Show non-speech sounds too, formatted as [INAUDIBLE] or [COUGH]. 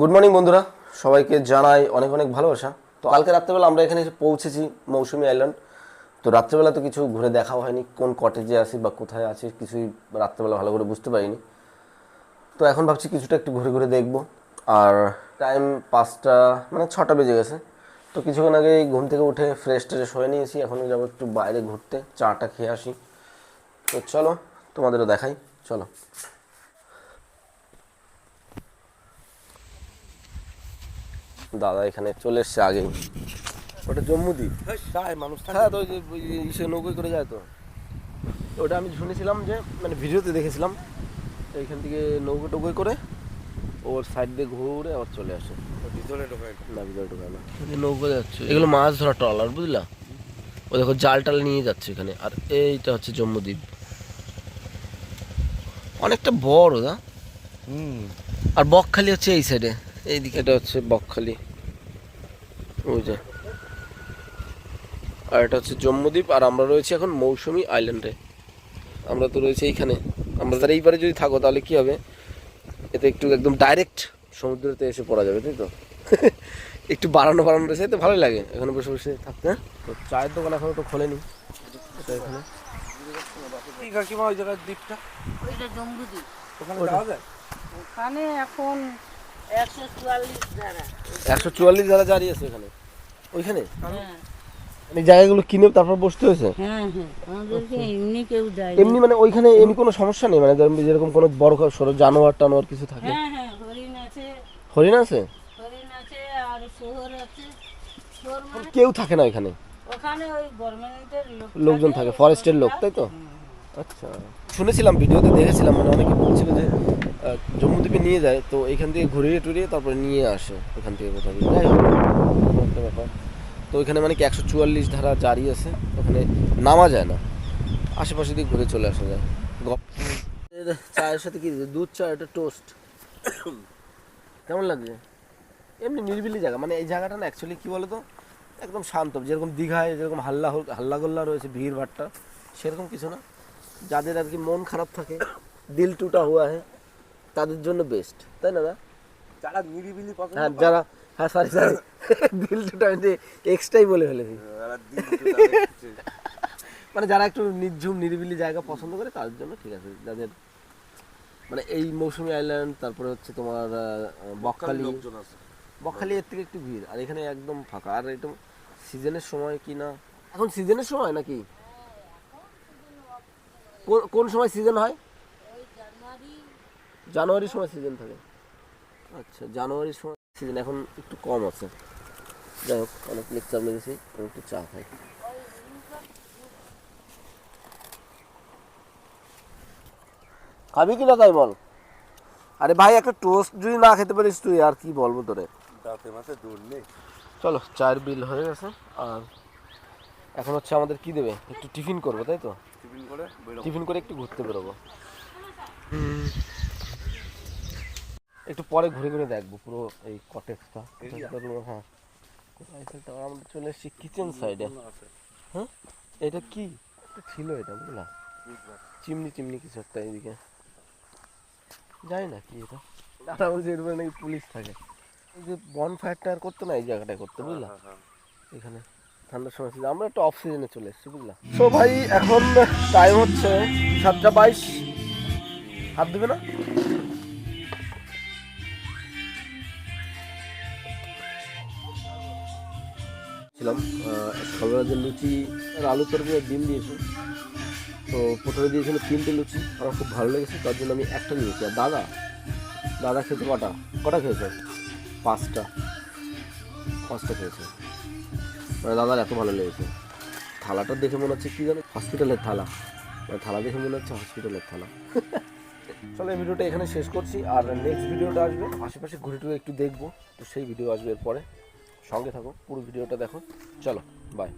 Good morning বন্ধুরা, সবাইকে জানাই অনেক অনেক ভালোবাসা। তো কালকে রাত্রেবেলা আমরা এখানে এসে পৌঁছেছি মৌসুমি আইল্যান্ড তো রাত্রেবেলা তো কিছু ঘুরে দেখাও হয়নি, কোন কটেজে আছি বা কোথায় আছি কিছুই রাত্রেবেলা ভালো করে বুঝতে পারিনি। তো এখন ভাবছি কিছুটা একটু ঘুরে ঘুরে দেখব। আর টাইম পাঁচটা মানে ছটা বেজে গেছে। তো কিছুক্ষণ আগে ঘুম থেকে উঠে ফ্রেশ ট্রেশ হয়ে নিয়েছি এখন যাব একটু বাইরে ঘুরতে চাটা খেয়ে আসি। তো চলো তোমাদেরও দেখাই, চলো। দাদা এখানে চলে এসছে আগেই ওটা জম্মুদ্বীপ মানুষ হ্যাঁ তো ওই যে ইসে নৌকোয় করে যায় তো। ওটা আমি শুনেছিলাম যে মানে ভিডিওতে দেখেছিলাম এইখান থেকে নৌকো টোকোয় করে ওর সাইড দিয়ে ঘুরে আবার চলে আসে। ভিতরে ঢোকায় না? ভিতরে ঢোকায় না। নৌকো যাচ্ছে। এগুলো মাছ ধরা ট্রলার বুঝলা? ও দেখো জাল টাল নিয়ে যাচ্ছে এখানে। আর এইটা হচ্ছে জম্মুদ্বীপ অনেকটা বড় দা হুম। আর বকখালি হচ্ছে এই সাইডে এইদিকে। এটা হচ্ছে বকখালি। ওই যে। আর এটা হচ্ছে জম্মুদ্বীপ আর আমরা রয়েছি এখন মৌসুমি আইল্যান্ডে। আমরা তো রয়েছি এইখানে। আমরা তার এইবারে যদি থাকো তাহলে কি হবে? এতে একটু একদম ডাইরেক্ট সমুদ্রতে এসে পড়া যাবে তাই তো? [LAUGHS] একটু বাড়ানো বাড়ানো রয়েছে তো ভালোই লাগে এখানে বসে বসে থাকতে হ্যাঁ? তো চায়ের দোকান এখনও তো খোলেনি। এটা এখানে। কাকিমা ওই জায়গার দ্বীপটা? ওইটা জম্বুদ্বীপ ওখানে যাওয়া যায়? ওখানে এখন একশো চুয়াল্লিশ ধারা। জারি আছে এখানে। ওইখানে? হ্যাঁ। এই জায়গাগুলো কিনে তারপর বসতে হয়েছে? হ্যাঁ হ্যাঁ। আমাদেরকে এমনি মানে ওইখানে এমনি কোনো সমস্যা নেই? মানে যেরকম- যেরকম কোনো বড় সড়ো জানোয়ার টানোয়ার কিছু থাকে? হ্যাঁ হ্যাঁ হরিণ আছে। মানে কেউ থাকে না এখানে লোকজন থাকে ফরেস্টের লোক তাই তো? আচ্ছা। শুনেছিলাম ভিডিওতে দেখেছিলাম মানে অনেকে বলছিল যে আহ, জম্মুদ্বীপে নিয়ে যায় তো এখান থেকে ঘুরিয়ে টুরিয়ে তারপরে নিয়ে আসে ওখান থেকে কোথাও যাই একটা ব্যাপার। তো ওইখানে মানে কি একশো চুয়াল্লিশ ধারা জারি আছে ওখানে নামা যায় না। আশেপাশে দিয়ে ঘুরে চলে আসা যায়। চায়ের সাথে কি? দুধ চা এটা টোস্ট কেমন লাগছে এমনি নিরিবিলি জায়গা মানে এই জায়গাটা না অ্যাকচুয়ালি কি বলতো? একদম শান্ত যেরকম দীঘায় যেরকম হাল্লা হল- হাল্লাগোল্লা রয়েছে ভিড় ভাট্টা সেরকম কিছু না। যাদের আর কি মন খারাপ থাকে দিল টুটা হুয়া है তাদের জন্য বেস্ট তাই না যারা নিরিবিলি পছন্দ হ্যাঁ যারা হ্যাঁ সরি সরি দিল টুটা আমি এক্সট্রাই বলে ফেলেছি। মানে যারা একটু নির্ঝুম নিরিবিলি জায়গা পছন্দ করে তাদের জন্য ঠিক আছে। যাদের মানে এই মৌসুমি আইল্যান্ড তারপরে হচ্ছে তোমার বকখালি। বকখালি এর থেকে একটু ভিড় আর এখানে একদম ফাঁকা। আর এটা সিজনের সময় কি না? এখন সিজনের সময় নাকি? কোন- কোন সময় সিজন হয়? জানুয়ারির সময় সিজন থাকে। আচ্ছা জানুয়ারির সময় সিজন এখন একটু কম আছে। যাই হোক অনেক লেকচার আমি একটু চা খাই। খাবি কি না তাই বল? আরে ভাই একটা টোস্ট যদি না খেতে পারিস তুই আর কি বলব তোরে? দাঁতে মাথে দূর নেই। চলো চায়ের বিল হয়ে গেছে আর এখন হচ্ছে আমাদের কি দেবে? একটু টিফিন করব তাই তো? টিফিন করে টিফিন করে একটু ঘুরতে বেরোবো। একটু পরে ঘুরে ঘুরে দেখব পুরো এই কটেজটা হ্যাঁ। কোথায় সেটা আমরা চলে এসেছি কিচেন সাইডে হ্যাঁ এটা কি? ছিল এটা বুঝলা? চিমনি চিমনি কিছু একটা এইদিকে। জানি না কি এটা। দাদা বলছে এর উপরে নাকি পুলিশ থাকে। যে বন ফায়ারটা আর করতো না এই জায়গাটায় করতে বুঝলা? এখানে। ঠান্ডার সময় ছিল। আমরা একটু অফ সিজনে চলে এসেছি, বুঝলা? তো ভাই, এখন টাইম হচ্ছে সাতটা বাইশ। হাত দেবে না? ছিলাম যে লুচি আর আলু তরকারি ডিম দিয়েছে। তো প্রথমে দিয়েছিল তিনটে লুচি, আমার খুব ভালো লেগেছে, তার জন্য আমি একটা নিয়েছি। আর দাদা দাদা খেতে কটা? কটা খেয়েছে? পাঁচটা। পাঁচটা খেয়েছে। মানে দাদার এত ভালো লেগেছে। থালাটা দেখে মনে হচ্ছে কি জানো? হসপিটালের থালা। মানে থালা দেখে মনে হচ্ছে হসপিটালের থালা। চলো এই ভিডিওটা এখানে শেষ করছি। আর নেক্সট ভিডিওটা আসবে। আশেপাশে ঘুরে টুরে একটু দেখব। তো সেই ভিডিও আসবে এরপরে। সঙ্গে থাকো, পুরো ভিডিওটা দেখো। চলো বাই